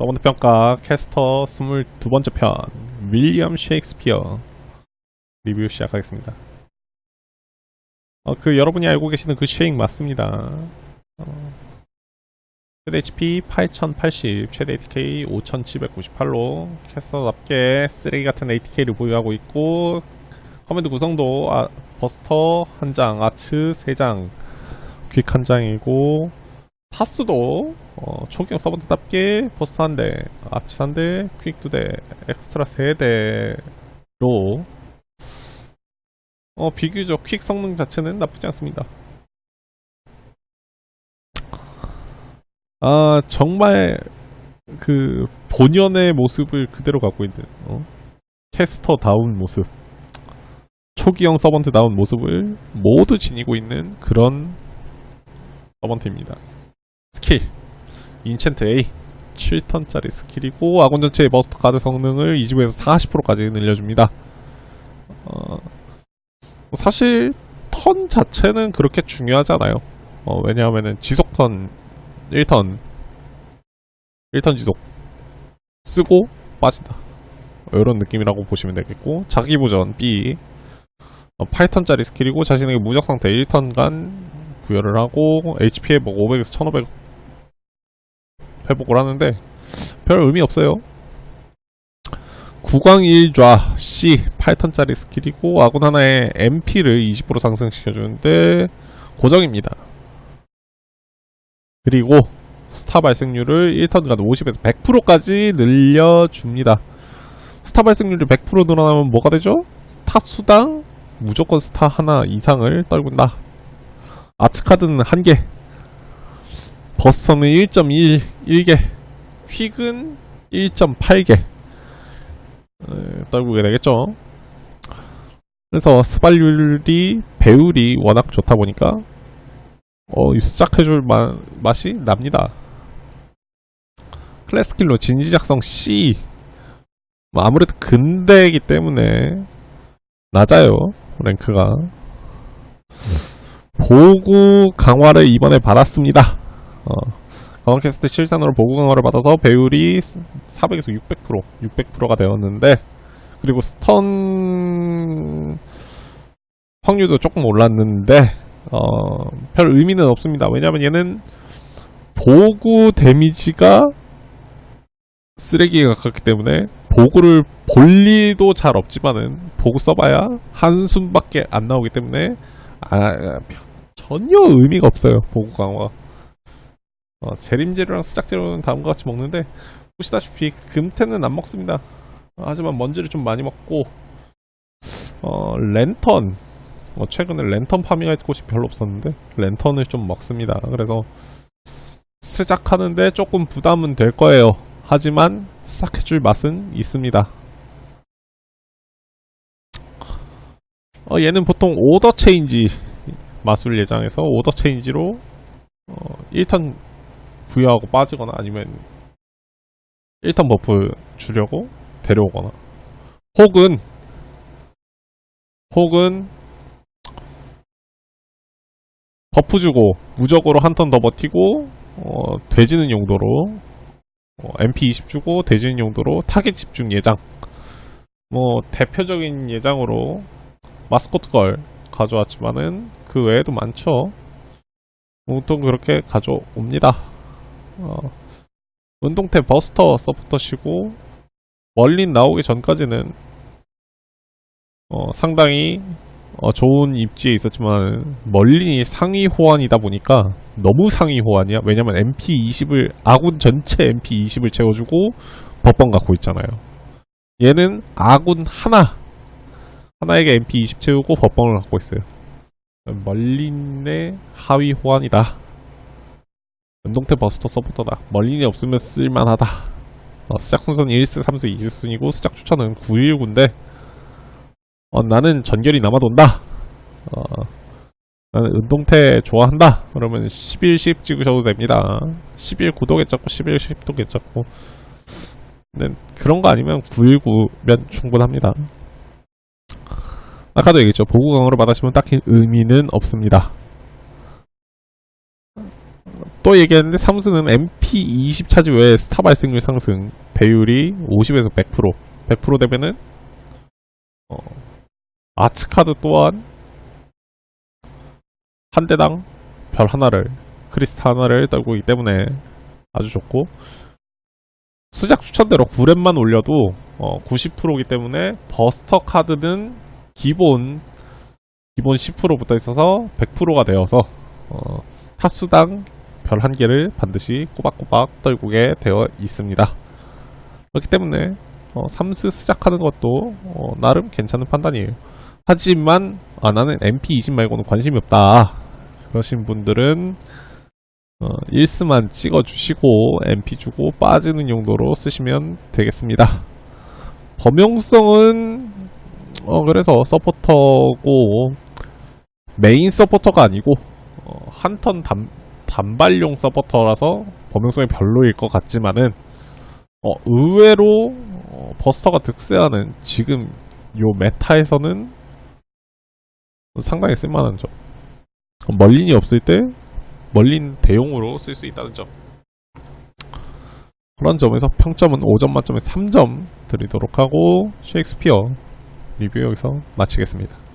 서번트 평가 캐스터 22번째 편 윌리엄 셰익스피어 리뷰 시작하겠습니다. 어, 그 여러분이 알고 계시는 그 쉐익 맞습니다. 어, 최대 HP 8080, 최대 ATK 5798로 캐스터답게 쓰레기 같은 ATK를 보유하고 있고 커맨드 구성도 아, 버스터 한 장, 아츠 3장, 퀵 한 장이고 타수도 어, 초기형 서번트답게 버스터 한 대, 아치 한 대, 퀵 두 대, 엑스트라 세 대로 어, 비교적 퀵 성능 자체는 나쁘지 않습니다. 아, 정말 그 본연의 모습을 그대로 갖고 있는 어? 캐스터다운 모습, 초기형 서번트다운 모습을 모두 지니고 있는 그런 서번트입니다. 스킬 인챈트 A 7턴짜리 스킬이고 아군 전체의 버스터 카드 성능을 20에서 40%까지 늘려줍니다. 어, 사실 턴 자체는 그렇게 중요하지 않아요. 어, 왜냐하면은 지속턴 1턴 1턴 지속 쓰고 빠진다. 이런 느낌이라고 보시면 되겠고 자기 보전 B 어, 8턴짜리 스킬이고 자신에게 무적 상태 1턴간 부여를 하고 HP 회복 500에서 1500 회복을 하는데 별 의미 없어요. 구광일좌 C 8턴짜리 스킬이고 아군 하나의 MP를 20% 상승시켜주는데 고정입니다. 그리고 스타 발생률을 1턴간 50에서 100%까지 늘려줍니다. 스타 발생률이 100% 늘어나면 뭐가 되죠? 타수당 무조건 스타 하나 이상을 떨군다. 아츠카드는 1개, 버스터는 1.1개, 퀵은 1.8개 떨구게 되겠죠. 그래서 스발률이 배율이 워낙 좋다 보니까 어, 이 수작해줄 마, 맛이 납니다. 클래스 킬로 진지작성 C 뭐 아무래도 근대이기 때문에 낮아요 랭크가 보구 강화를 이번에 받았습니다. 어, 강화캐스트 실산으로 보구 강화를 받아서 배율이 400에서 600% 600%가 되었는데 그리고 스턴 확률도 조금 올랐는데 어, 별 의미는 없습니다. 왜냐하면 얘는 보구 데미지가 쓰레기에 가깝기 때문에 보구를 볼 일도 잘 없지만은 보구 써봐야 한숨밖에 안 나오기 때문에 아, 전혀 의미가 없어요 보구 강화. 어, 재림재료랑 수작재료는 다음과 같이 먹는데 보시다시피 금태는 안 먹습니다. 어, 하지만 먼지를 좀 많이 먹고 어, 랜턴. 어, 최근에 랜턴 파밍할 곳이 별로 없었는데 랜턴을 좀 먹습니다. 그래서 시작하는데 조금 부담은 될 거예요. 하지만 시작해줄 맛은 있습니다. 어, 얘는 보통 오더 체인지 마술 예장에서 오더 체인지로 어, 1턴 부여하고 빠지거나 아니면 1턴 버프 주려고 데려오거나. 혹은 혹은 버프 주고 무적으로 한 턴 더 버티고 어, 돼지는 용도로 어, MP20 주고 돼지는 용도로 타겟 집중 예장. 뭐 대표적인 예장으로 마스코트 걸 가져왔지만은 그 외에도 많죠. 보통 그렇게 가져옵니다. 어, 운동태 버스터 서포터시고 멀린 나오기 전까지는 어, 상당히 어, 좋은 입지에 있었지만 멀린이 상위 호환이다 보니까 너무 상위 호환이야. 왜냐면 MP20을 아군 전체 MP20을 채워주고 법번 갖고 있잖아요. 얘는 아군 하나 하나에게 MP20 채우고 법방을 갖고 있어요. 멀린의 하위 호환이다. 운동태 버스터 서포터다. 멀린이 없으면 쓸만하다. 어, 수작 순서는 1스, 3스, 2스순이고 수작 추천은 919인데 어, 나는 전결이 남아돈다. 어, 나는 운동태 좋아한다. 그러면 11, 10 찍으셔도 됩니다. 11 9도 괜찮고 11, 10도 괜찮고 근데 그런 거 아니면 919면 충분합니다. 아까도 얘기했죠. 보고 강화로 받으시면 딱히 의미는 없습니다. 또 얘기했는데 삼수는 MP20 차지 외에 스타 발생률 상승 배율이 50에서 100% 100% 되면은 어, 아츠 카드 또한 한 대당 별 하나를 크리스탈 하나를 떨고 있기 때문에 아주 좋고 수작 추천대로 9렙만 올려도 어, 90%이기 때문에 버스터 카드는 기본 기본 10% 붙어 있어서 100%가 되어서 어, 타수당 별 한 개를 반드시 꼬박꼬박 떨구게 되어 있습니다. 그렇기 때문에 어, 삼스 시작하는 것도 어, 나름 괜찮은 판단이에요. 하지만 아 나는 MP20 말고는 관심이 없다. 그러신 분들은 어, 1스만 찍어주시고 MP 주고 빠지는 용도로 쓰시면 되겠습니다. 범용성은 어, 그래서 서포터고 메인 서포터가 아니고 어, 한턴 단, 단발용 서포터라서 범용성이 별로일 것 같지만은 어, 의외로 어, 버스터가 득세하는 지금 요 메타에서는 상당히 쓸만한 점. 어, 멀린이 없을 때 멀린 대용으로 쓸 수 있다는 점. 그런 점에서 평점은 5점 만점에 3점 드리도록 하고 셰익스피어 리뷰 여기서 마치겠습니다.